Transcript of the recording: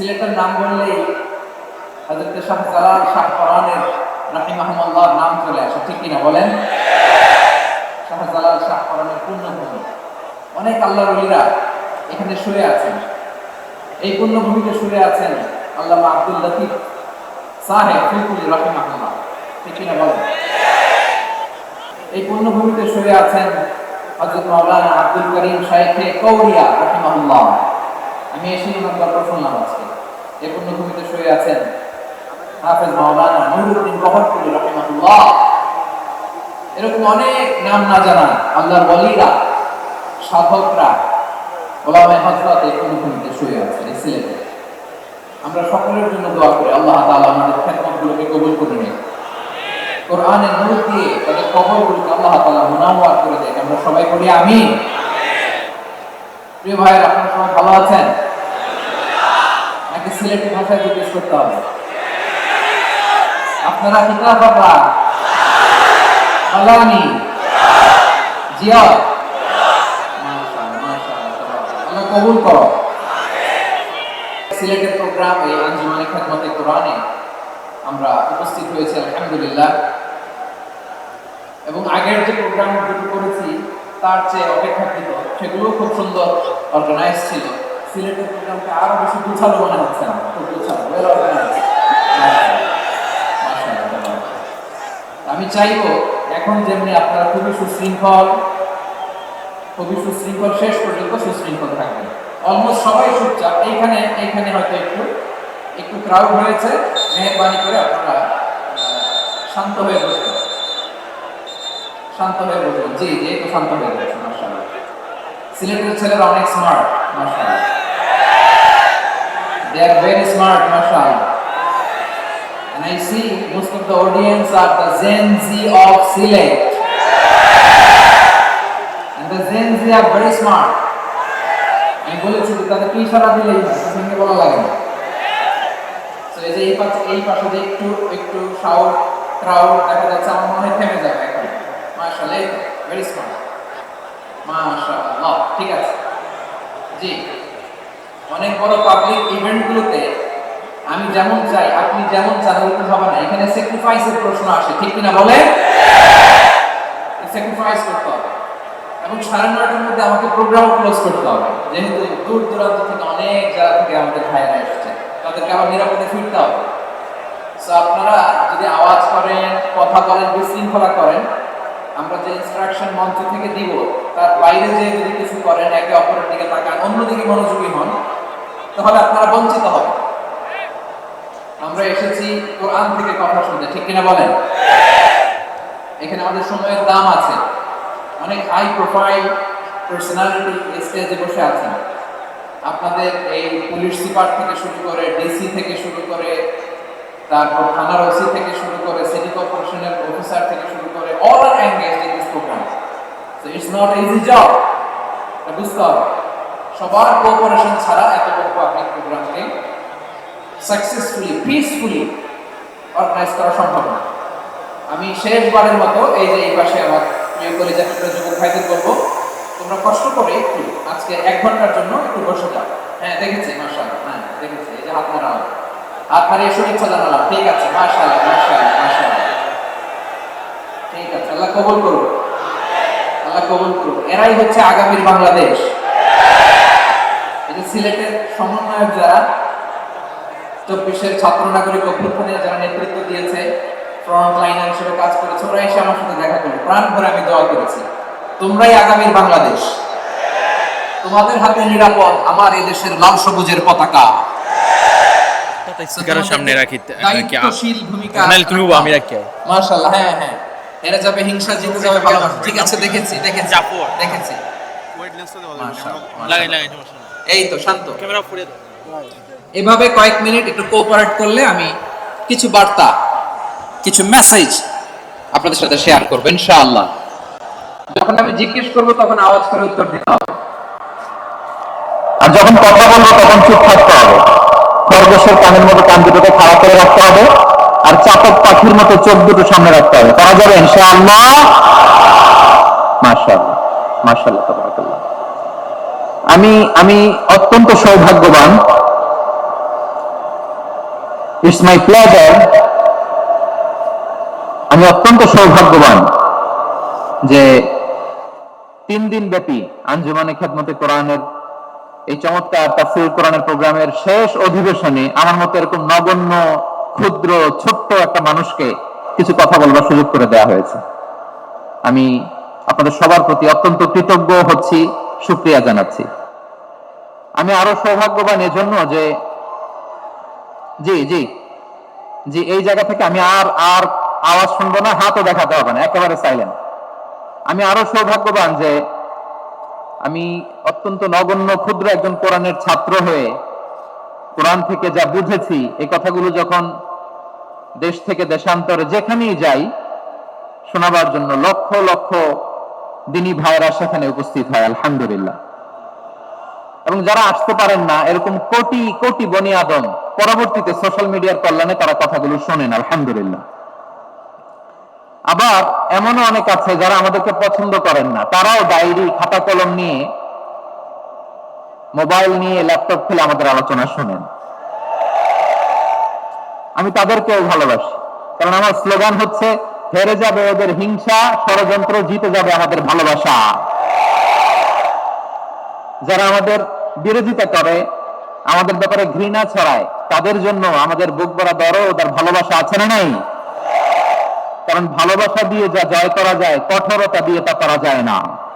সিলেটের নাম বললেই হজরত শাহ জালাল শাহ পরানের রাহিমাহমুল্লাহর নাম চলে আসে, ঠিক কিনা বলেন? শাহ জালাল শাহ পরানের পূর্ণভূমি। অনেক আল্লাহ রলিরা এখানে শুয়ে আছেন। এই পূর্ণভূমিতে শুয়ে আছেন আল্লাহ আব্দুল লতিফ সাহেব ফুলকুলি রাহিমাহুল্লাহ ঠিক কিনা বলেন? এই পূর্ণভূমিতে শুয়ে আছেন হজরত মাওলানা আব্দুল করিম শাইখে কৌরিয়া রাহিমাহুল্লাহ আমি এসে ওনার গল্প আজকে। এই পূর্ণভূমিতে শুয়ে আছেন। হাফেজ মাওলানা রাহিমাহুল্লাহ। এরকম অনেক নাম না জানা আল্লাহর ওয়ালিরা, সাধকরা হজরত এই শুয়ে আছেন, এই সিলেটে আমরা সকলের জন্য দোয়া করি, আল্লাহ তাআলা আমাদের খেদমতগুলোকে কবুল করে নিন কোরআনের নূর দিয়ে তাদের কবরগুলোকে আল্লাহ তাআলা মুনাওয়ার করে দেয় আমরা সবাই বলি আমিন। প্রিয় ভাইয়ের, আপনারা সবাই ভালো আছেন? সিলেটি ভাষায় জিজ্ঞেস করতে হবে। আপনারা কিতাব বাবা? আলানি জিয়া? আল্লাহ কবুল করো। সিলেটের প্রোগ্রাম এই আঞ্জুমানে খেদমতে কোরআনে আমরা উপস্থিত হয়েছি, আলহামদুলিল্লাহ। এবং আগের যে প্রোগ্রাম করেছি, তার চেয়ে অপেক্ষাকৃত সেগুলো খুব সুন্দর অর্গানাইজ ছিল। সিলেটের প্রোগ্রামটা আরও বেশি গুছালো মনে হচ্ছে অর্গানাইজ আমি চাইব এখন যেমনি আপনারা খুবই সুশৃঙ্খল খুবই সুশৃঙ্খল শেষ পর্যন্ত সুশৃঙ্খল থাকবেন অলমোস্ট সবাই চুপচাপ, এইখানে এইখানে হয়তো একটু একটু ক্রাউড হয়েছে, মেহরবানি করে আপনারা শান্ত হয়ে বসবেন। শান্ত হয়ে বসবেন। জি জি একটু শান্ত হয়ে বসবেন মাশাআল্লাহ। সিলেটের ছেলেরা অনেক স্মার্ট মাশাআল্লাহ। They are very smart মাশাআল্লাহ and i see most of the audience are the gen z of Silet and the gen z are very smart. আমি বলেছি যে তাদের কি ইশারা দিলেই সঙ্গে বলা লাগে না। তো এই যে এই পাশে এই পাশে যে একটু একটু সাউন্ড ক্রাউড দেখা যাচ্ছে, আমার মনে হয় থেমে যাবে এখন। মাশাআল্লাহ ভেরি স্মার্ট মাশাআল্লাহ, ঠিক আছে। জি। অনেক বড় পাবলিক ইভেন্টগুলোতে আমি যেমন চাই, আপনি যেমন চান ওরকম হবে না। এখানে স্যাক্রিফাইসের প্রশ্ন আসে, ঠিক কিনা বলে স্যাক্রিফাইস করতে হবে। এবং সাড়ে নয়টার মধ্যে আমাকে প্রোগ্রাম ক্লোজ করতে হবে। যেহেতু দূর দূরান্ত থেকে অনেক জায়গা থেকে আমাদের ভাইয়েরা এসেছে, তাদেরকে আবার নিরাপদে ফিরতে হবে। সো আপনারা যদি আওয়াজ করেন, কথা বলেন, বিশৃঙ্খলা করেন, আমরা যে ইনস্ট্রাকশন মঞ্চ থেকে দিব, তার বাইরে যে যদি কিছু করেন, একে অপরের দিকে তাকান, অন্যদিকে মনোযোগী হন তাহলে আপনারা বঞ্চিত হবেন। আমরা এসেছি কোরআন থেকে কথা শুনতে, ঠিক কিনা বলেন? এখানে আমাদের সময়ের দাম আছে। অনেক হাই প্রোফাইল পার্সোনালিটি স্টেজে বসে আছেন। আপনাদের এই পুলিশ সুপার থেকে শুরু করে ডিসি থেকে শুরু করে, তারপর থানার ওসি থেকে শুরু করে সিটি কর্পোরেশনের অফিসার থেকে শুরু করে all are engage in this program so it's not easy job বুঝতে হবে। সবার কোঅপারেশন ছাড়া এত বড় পাবলিক প্রোগ্রামকে সাকসেসফুলি পিসফুলি অর্গানাইজ করা সম্ভব না। আমি শেষবারের মতো এই যে এই পাশে আমার প্রিয় কলেজের যুবক ভাইদের বলব তোমরা কষ্ট করে একটু আজকে এক ঘণ্টার জন্য একটু বসে যাও। হ্যাঁ দেখেছি, মাশাআল্লাহ হ্যাঁ দেখেছি, এই যে হাত মারা হাত মারিয়ে শুভেচ্ছা জানালাম ঠিক আছে, মাশাআল্লাহ মাশাআল্লাহ মাশাআল্লাহ। ঠিক আছে, আল্লাহ কবুল করুন আল্লাহ কবুল করুন এরাই হচ্ছে আগামীর বাংলাদেশ। সিলেটের সমন্বয়ক যারা চব্বিশের ছাত্র নাগরিক অভ্যুত্থানে যারা নেতৃত্ব দিয়েছে ফ্রন্ট লাইনার হিসেবে কাজ করেছে ওরা এসে আমার সাথে দেখা করে। প্রাণ ভরে আমি দোয়া করেছি। তোমরাই আগামীর বাংলাদেশ। তোমাদের হাতে নিরাপদ আমার এই দেশের লাল সবুজের পতাকা। সামনে রাখি ভূমিকা তুমি আমি রাখি। মাশাআল্লাহ হ্যাঁ হ্যাঁ। এরা যাবে হিংসা জিতে যাবে ঠিক আছে দেখেছি দেখেছি দেখেছি। লাগাই লাগাই এই তো শান্ত। ক্যামেরা ফুরিয়ে দাও। এভাবে কয়েক মিনিট একটু কোঅপারেট করলে আমি কিছু বার্তা কিছু মেসেজ আপনাদের সাথে শেয়ার করব ইনশাআল্লাহ। যখন আমি জিজ্ঞেস করব তখন আওয়াজ করে উত্তর দিতে হবে। আর যখন কথা বলব তখন চুপ থাকতে হবে। খরগোশের কানের মতো কান দুটোকে খাড়া করে রাখতে হবে আর চাতক পাখির মতো চোখ দুটো সামনে রাখতে হবে। করা যাবে ইনশাআল্লাহ? মাশাআল্লাহ। মাশাআল্লাহ তাবারাকাল্লাহ। আমি আমি অত্যন্ত সৌভাগ্যবান। ইটস মাই প্লেজার আমি অত্যন্ত সৌভাগ্যবান যে তিন দিন ব্যাপী আঞ্জুমানে খেদমতে কোরআনের এই চমৎকার তাফসির কোরআনের প্রোগ্রামের শেষ অধিবেশনে আমার মতো এরকম নগণ্য, ক্ষুদ্র, ছোট্ট একটা মানুষকে কিছু কথা বলবার সুযোগ করে দেওয়া হয়েছে। আমি আপনাদের সবার প্রতি অত্যন্ত কৃতজ্ঞ হচ্ছি। সুক্রিয়া জানাচ্ছি। আমি আরও সৌভাগ্যবান এজন্য যে, জি জি জি, এই জায়গা থেকে আমি আর আর আওয়াজ শুনব না, হাতও দেখাতে হবে না, একেবারে সাইলেন্ট আমি আরও সৌভাগ্যবান যে, আমি অত্যন্ত নগণ্য, ক্ষুদ্র একজন কোরআনের ছাত্র হয়ে কোরআন থেকে যা বুঝেছি, এই কথাগুলো যখন দেশ থেকে দেশান্তরে যেখানেই যাই, শোনাবার জন্য লক্ষ লক্ষ দিনী ভাইরা সেখানে উপস্থিত হয়, আলহামদুলিল্লাহ। এবং যারা আসতে পারেন না, এরকম কোটি কোটি বনি আদম, পরবর্তীতে সোশ্যাল মিডিয়ার কল্যাণে তারা কথাগুলো শোনেন, আলহামদুলিল্লাহ। আবার এমনও অনেক আছে যারা আমাদেরকে পছন্দ করেন না, তারাও ডায়েরি, খাতা কলম নিয়ে, মোবাইল নিয়ে ল্যাপটপ খুলে আমাদের আলোচনা শোনেন। আমি তাদেরকেও ভালোবাসি, কারণ আমার স্লোগান হচ্ছে হেরে যাবে ওদের হিংসা, ষড়যন্ত্র, জিতে যাবে আমাদের ভালোবাসা। যারা আমাদের বিরোধিতা করে, আমাদের ব্যাপারে ঘৃণা ছড়ায়, তাদের জন্য আমাদের বুক ভরা দরও তার ভালোবাসা আছে না নাই? কারণ ভালোবাসা দিয়ে যা জয় করা যায়, কঠোরতা দিয়ে তা করা যায় না।